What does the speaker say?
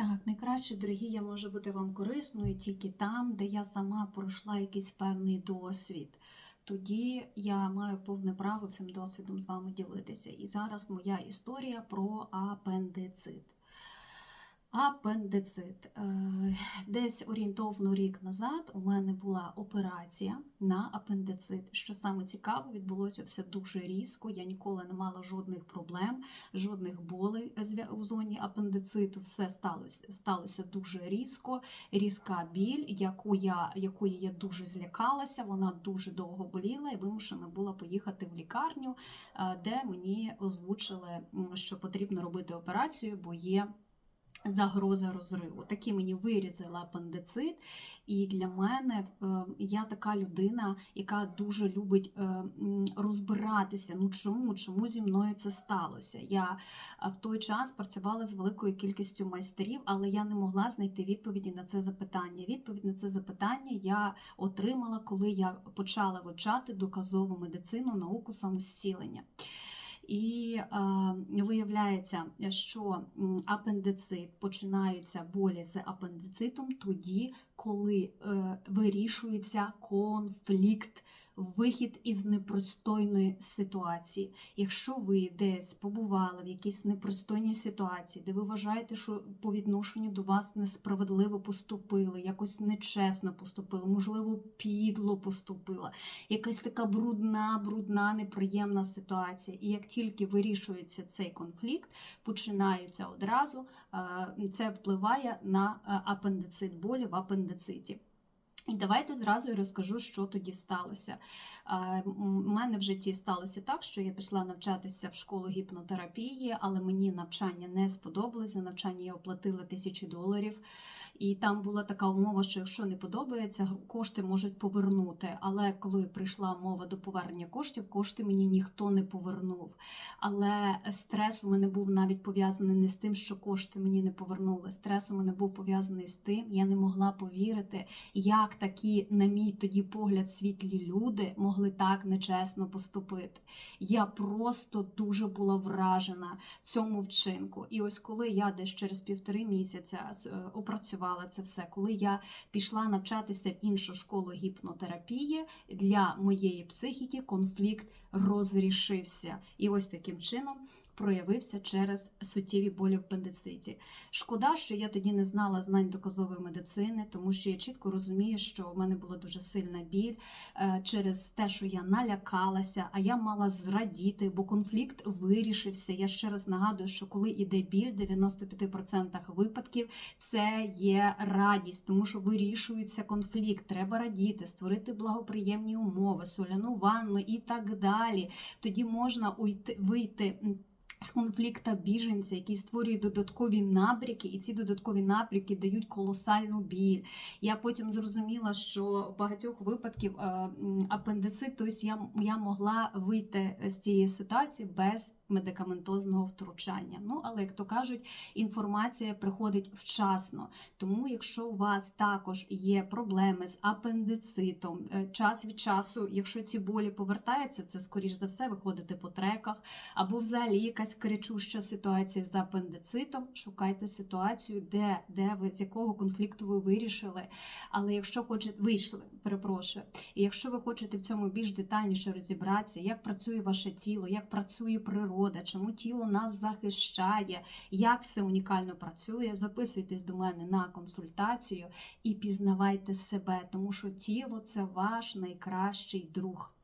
Так, найкраще, дорогі, я можу бути вам корисною тільки там, де я сама пройшла якийсь певний досвід. Тоді я маю повне право цим досвідом з вами ділитися. І зараз моя історія про апендицит. Апендицит. Е, Десь орієнтовно рік назад у мене була операція на апендицит. Що саме цікаво, відбулося все дуже різко. Я ніколи не мала жодних проблем, жодних болей у зоні апендициту. Все сталося, сталося дуже різко. Різка біль, яку я, якої я дуже злякалася. Вона дуже довго боліла і вимушена була поїхати в лікарню, е, де мені озвучили, що потрібно робити операцію, бо є загроза розриву. Такі мені вирізали апендицит, і для мене е, я така людина, яка дуже любить е, розбиратися. Ну чому? Чому зі мною це сталося? Я е, в той час працювала з великою кількістю майстерів, але я не могла знайти відповіді на це запитання. Відповідь на це запитання я отримала, коли я почала вивчати доказову медицину, науку самозцілення. І е, виявляється, що апендицит починаються болі з апендицитом тоді, коли е, вирішується конфлікт, вихід із непристойної ситуації. Якщо ви десь побували в якійсь непристойній ситуації, де ви вважаєте, що по відношенню до вас несправедливо поступили, якось нечесно поступили, можливо, підло поступила, якась така брудна, брудна, неприємна ситуація. І як тільки вирішується цей конфлікт, починаються одразу, е, це впливає на е, апендицит, болі в апендициті. І давайте зразу я розкажу, що тоді сталося. У мене в житті сталося так, що я пішла навчатися в школу гіпнотерапії, але мені навчання не сподобалось. За навчання я оплатила тисячі доларів. І там була така умова, що якщо не подобається, кошти можуть повернути. Але коли прийшла мова до повернення коштів, кошти мені ніхто не повернув. Але стрес у мене був навіть пов'язаний не з тим, що кошти мені не повернули. Стрес у мене був пов'язаний з тим, я не могла повірити, як такі, на мій тоді погляд, світлі люди могли так нечесно поступити. Я просто дуже була вражена цьому вчинку. І ось коли я десь через півтори місяця е, опрацювала це все, коли я пішла навчатися в іншу школу гіпнотерапії, для моєї психіки конфлікт розрішився. І ось таким чином проявився через суттєві болі в апендициті. Шкода, що я тоді не знала знань доказової медицини, тому що я чітко розумію, що в мене була дуже сильна біль е, через те, що я налякалася, а я мала зрадіти, бо конфлікт вирішився. Я ще раз нагадую, що коли іде біль, в 95% випадків це є радість, тому що вирішується конфлікт. Треба радіти, створити благоприємні умови, соляну ванну і так далі. Тоді можна уйти вийти. З конфлікта біженця, який створює додаткові набріки, і ці додаткові набріки дають колосальну біль. Я потім зрозуміла, що в багатьох випадків е, апендицит, тобто я, я могла вийти з цієї ситуації без медикаментозного втручання. Ну, але як то кажуть, інформація приходить вчасно. Тому, якщо у вас також є проблеми з апендицитом, е, час від часу, якщо ці болі повертаються, це скоріш за все виходите по треках, або взагалі якась кричуща ситуація з апендицитом, шукайте ситуацію, де, де ви з якого конфлікту ви вирішили. Але якщо хочете, вийшли, перепрошую, і якщо ви хочете в цьому більш детальніше розібратися, як працює ваше тіло, як працює природа, чому тіло нас захищає, як все унікально працює, записуйтесь до мене на консультацію і пізнавайте себе, тому що тіло це ваш найкращий друг.